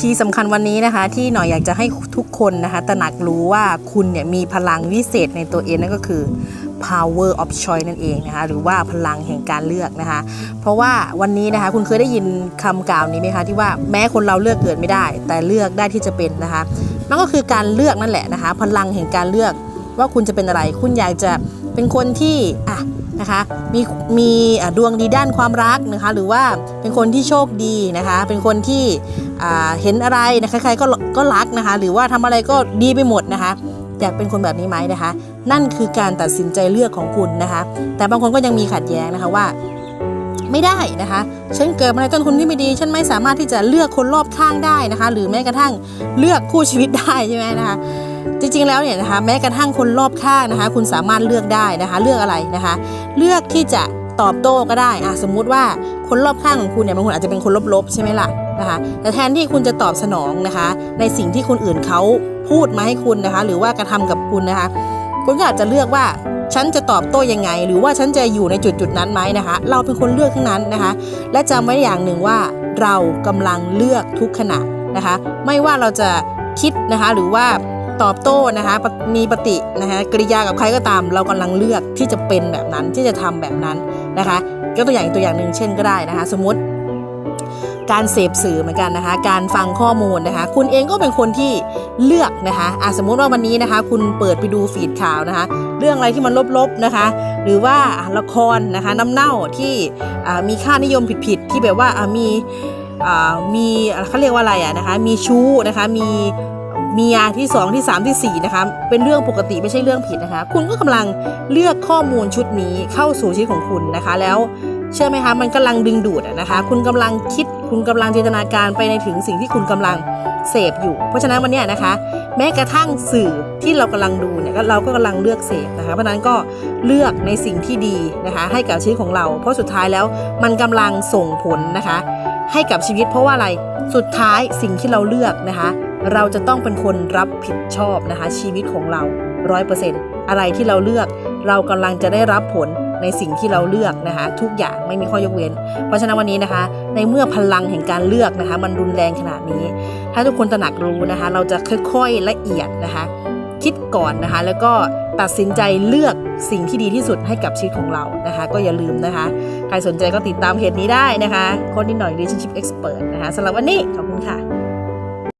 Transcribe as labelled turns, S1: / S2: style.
S1: คีย์สำคัญวันนี้นะคะ ที่หน่อยอยากจะให้ทุกคนนะคะตระหนักรู้ว่าคุณเนี่ยมีพลังวิเศษในตัวเองนั่นก็คือ power of choice นั่นเองนะคะหรือว่าพลังแห่งการเลือกนะคะ เพราะว่าวันนี้นะคะคุณเคยได้ยินคำกล่าวนี้ไหมคะที่ว่าแม้คนเราเลือกเกิดไม่ได้ แต่เลือกได้ที่จะเป็นนะคะนั่นก็คือการเลือกนั่นแหละนะคะ พลังแห่งการเลือกว่าคุณจะเป็นอะไร คุณอยากจะเป็นคนที่อะ นะคะ มีมีดวงดีด้านความรักนะคะ หรือว่าเป็นคนที่โชคดีนะคะ เป็นคนที่เห็นอะไรนะใครๆก็ก็รักนะคะ หรือว่าทำอะไรก็ดีไปหมดนะคะอยากเป็นคนแบบนี้ไหมนะคะ นั่นคือการตัดสินใจเลือกของคุณนะคะ แต่บางคนก็ยังมีขัดแย้งนะคะว่าไม่ได้นะคะ ฉันเกิดมาในต้นทุนที่ไม่ดี ฉันไม่สามารถที่จะเลือกคนรอบข้างได้นะคะ หรือแม้กระทั่งเลือกคู่ชีวิตได้ใช่ไหมนะคะ จริงๆแล้วเนี่ยนะคะแม้กระทั่งคนรอบข้างนะคะ คุณสามารถเลือกได้นะคะ เลือกอะไรนะคะ เลือกที่จะตอบโต้ก็ได้อะสมมุติว่าคนรอบข้างของคุณเนี่ยบางคนอาจจะเป็นคนลบๆใช่ไหมล่ะนะคะ แต่แทนที่คุณจะตอบสนองนะคะ ในสิ่งที่คนอื่นเขาพูดมาให้คุณนะคะ หรือว่ากระทำกับคุณนะคะ คุณก็อาจจะเลือกว่าฉันจะตอบโต้ยังไง หรือว่าฉันจะอยู่ในจุดจุดๆนั้นไหมนะคะ เราเป็นคนเลือกทั้งนั้นนะคะ และจำไว้อย่างหนึ่งว่าเรากำลังเลือกทุกขณะนะคะ ไม่ว่าเราจะคิดนะคะหรือว่า ตอบโต้นะคะมีปฏินะคะกริยากับใครก็ตาม เรากำลังเลือกที่จะเป็นแบบนั้นที่จะทำแบบนั้นนะคะยกตัวอย่างอีกตัวอย่างหนึ่งเช่นก็ได้นะคะ สมมติ การเสพสื่อเหมือนกันนะคะ การฟังข้อมูลนะคะ คุณเองก็เป็นคนที่เลือกนะคะอะสมมุติว่าวันนี้นะคะ คุณเปิดไปดูฟีดข่าวนะคะ เรื่องอะไรที่มันลบๆนะคะ หรือว่าละครนะคะน้ำเน่าที่มีค่านิยมผิดๆที่แบบว่ามีมีเขาเรียกว่าอะไรอะนะคะ มีชู้นะคะ มี มียที่สองที่สามที่สี่นะคะเป็นเรื่องปกติไม่ใช่เรื่องผิดนะคะ คุณก็กำลังเลือกข้อมูลชุดนี้เข้าสู่ชีวิตของคุณนะคะ แล้วเชื่อไหมคะมันกำลังดึงดูดนะคะ คุณกำลังคิดคุณกำลังจินตนาการไปในถึงสิ่งที่คุณกำลังเสพอยู่ เพราะฉะนั้นวันเนี้ยนะคะ แม้กระทั่งสื่อที่เรากำลังดูเนี่ยก็เราก็กำลังเลือกเสพนะคะ เพราะฉะนั้นก็เลือกในสิ่งที่ดีนะคะ ให้กับชีวิตของเรา เพราะสุดท้ายแล้วมันกำลังส่งผลนะคะ ให้กับชีวิตเพราะว่าอะไรสุดท้ายสิ่งที่เราเลือกนะคะ เราจะต้องเป็นคนรับผิดชอบนะคะ ชีวิตของเราร้อยเปอร์เซ็นต์อะไรที่เราเลือก เรากำลังจะได้รับผลในสิ่งที่เราเลือกนะคะ ทุกอย่างไม่มีข้อยกเว้น เพราะฉะนั้นวันนี้นะคะ ในเมื่อพลังแห่งการเลือกนะคะ มันรุนแรงขนาดนี้ ถ้าทุกคนตระหนักรู้นะคะ เราจะค่อยๆละเอียดนะคะ คิดก่อนนะคะ แล้วก็ ตัดสินใจเลือกสิ่งที่ดีที่สุดให้กับชีวิตของเรานะคะ ก็อย่าลืมนะคะ ใครสนใจก็ติดตามเพจนี้ได้นะคะ คนนิดหน่อย relationship expert นะคะสำหรับวันนี้ขอบคุณค่ะ